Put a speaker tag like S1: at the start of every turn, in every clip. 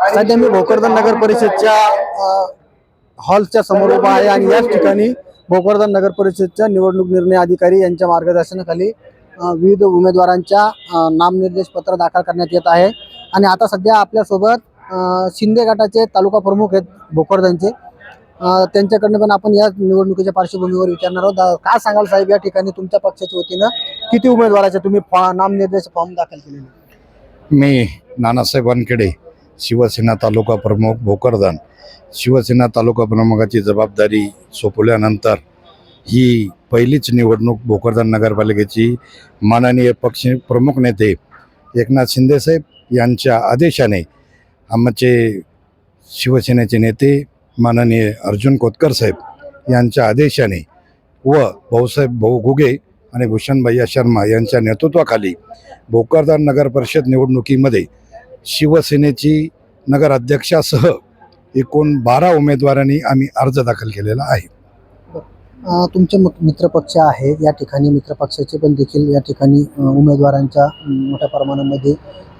S1: सध्या मी भोकरदन नगर परिषदच्या हॉलच्या समोर उभा आहे आणि याच ठिकाणी भोकरदन नगर परिषदच्या निवडणूक निर्णय अधिकारी यांच्या मार्गदर्शनाखाली विविध उमेदवारांच्या नामनिर्देश पत्र दाखल करण्यात येत आहे. आणि आता सध्या आपल्यासोबत शिंदे गटाचे तालुका प्रमुख आहेत भोकरदनचे. त्यांच्याकडनं पण आपण या निवडणुकीच्या पार्श्वभूमीवर विचारणार आहोत. काय सांगाल साहेब या ठिकाणी तुमच्या पक्षाच्या वतीनं किती उमेदवाराचे तुम्ही फॉ- नामनिर्देश फॉर्म दाखल केलेले
S2: मी नानासाहेब वानखेडे शिवसेना तालुका प्रमुख भोकरदन. शिवसेना तालुका प्रमुखाची जबाबदारी सोपवल्यानंतर ही पहिलीच निवडणूक भोकरदन नगरपालिकेची माननीय पक्ष प्रमुख नेते एकनाथ शिंदेसाहेब यांच्या आदेशाने आमचे शिवसेनेचे नेते माननीय अर्जुन कोतकर साहेब यांच्या आदेशाने व भाऊसाहेब भाऊ घुगे आणि भूषणभैया शर्मा यांच्या नेतृत्वाखाली भोकरदान नगर परिषद निवडणुकीमध्ये शिवसेनेची नगर अध्यक्षासह एकूण बारा उमेदवारांनी आम्ही अर्ज दाखल केलेला आहे.
S1: तुमचे मित्रपक्ष आहे या ठिकाणी मित्रपक्षाचे पण देखील या ठिकाणी उमेदवारांच्या मोठ्या प्रमाणामध्ये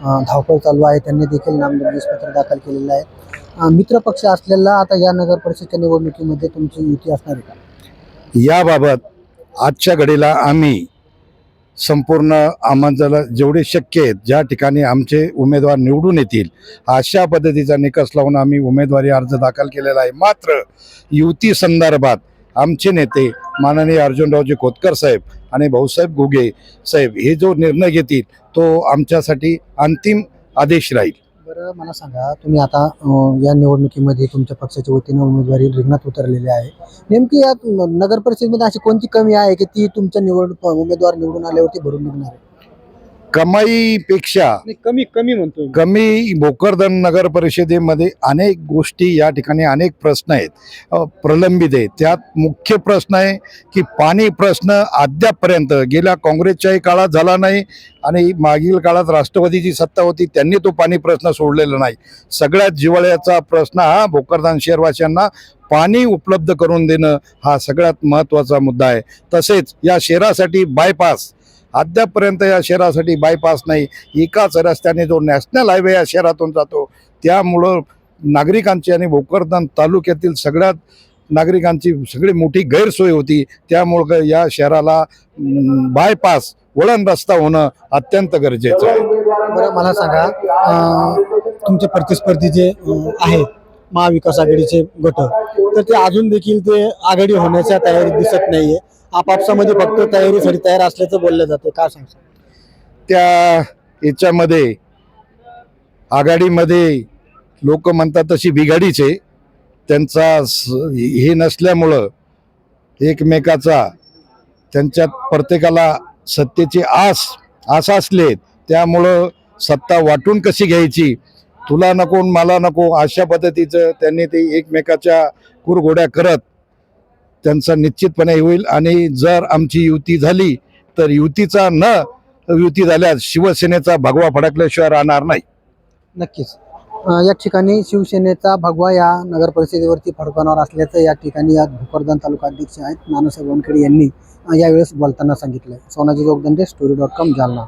S1: धावपळ चालू आहे. त्यांनी देखील नामनिर्देश पत्र दाखल केलेलं आहे. मित्रपक्ष असलेला आता या नगर परिषदच्या निवडणुकीमध्ये तुमची युती असणार आहे का?
S2: याबाबत आजच्या घडीला आम्ही संपूर्ण आम्हाला जेवढे शक्य आहेत ज्या ठिकाणी आमचे उमेदवार निवडून येतील अशा पद्धतीचा निकष लावून आम्ही उमेदवारी अर्ज दाखल केलेला आहे. मात्र युती संदर्भात आमचे नेते माननीय अर्जुनरावजी खोतकर साहेब आणि भाऊसाहेब घुगे साहेब हे जो निर्णय घेतील तो आमच्यासाठी अंतिम आदेश राहील.
S1: बरं मला सांगा तुम्ही आता या निवडणुकीमध्ये तुमच्या पक्षाच्या वतीनं उमेदवारी रिंगणात उतरलेली आहे. नेमकी या नगर परिषदेमध्ये अशी कोणती कमी आहे की ती तुमच्या निवड उमेदवार निवडून आल्यावरती भरून निघणार आहे?
S2: कमाईपेक्षा
S1: कमी कमी म्हणतो.
S2: कमी भोकरदन नगर परिषदेमध्ये अनेक गोष्टी या ठिकाणी अनेक प्रश्न आहेत अ, प्रलंबित आहेत. त्यात मुख्य प्रश्न आहे की पाणी प्रश्न अद्यापपर्यंत गेल्या काँग्रेसच्याही काळात झाला नाही आणि मागील काळात राष्ट्रवादीची सत्ता होती त्यांनी तो पाणी प्रश्न सोडलेला नाही. सगळ्यात जिव्हाळ्याचा प्रश्न हा भोकरदान शहरवासियांना पाणी उपलब्ध करून देणं हा सगळ्यात महत्त्वाचा मुद्दा आहे. तसेच या शहरासाठी बायपास अद्यापपर्यंत या शहरासाठी बायपास नाही. एकाच रस्त्याने जो नॅशनल हायवे या शहरातून जातो त्यामुळं नागरिकांची आणि भोकरदन तालुक्यातील सगळ्यात नागरिकांची सगळी मोठी गैरसोय होती. त्यामुळं या शहराला बायपास वळण रस्ता होणं अत्यंत गरजेचं आहे.
S1: बरं मला सांगा तुमचे प्रतिस्पर्धी जे आहेत महाविकास आघाडीचे गट तर ते अजून देखील ते आघाडी होण्याच्या तयारीत दिसत नाहीये. आपापसामध्ये फक्त तयारीसाठी तयार असल्याचं बोललं जातं. का सांगतो
S2: त्या याच्यामध्ये आघाडीमध्ये लोक म्हणतात तशी बिघाडीच आहे. त्यांचा स- हे नसल्यामुळं एकमेकाचा त्यांच्यात प्रत्येकाला सत्तेची आस आस असले त्यामुळं सत्ता वाटून कशी घ्यायची? तुला नको मला नको अशा पद्धतीचं त्यांनी ते एकमेकाच्या कुरघोड्या करत त्यांचा निश्चितपणे होईल. आणि जर आमची युती झाली तर युतीचा न युती झाल्यास शिवसेनेचा भगवा फडकल्याशिवाय राहणार नाही.
S1: नक्कीच. या ठिकाणी शिवसेनेचा भगवा या नगर परिषदेवरती फडकवणार असल्याचं या ठिकाणी या भोकरदन तालुका अध्यक्ष आहेत नानासाहेब वनखेडे यांनी यावेळेस बोलताना सांगितलं Sonaji Jogdande story dot com Jalna.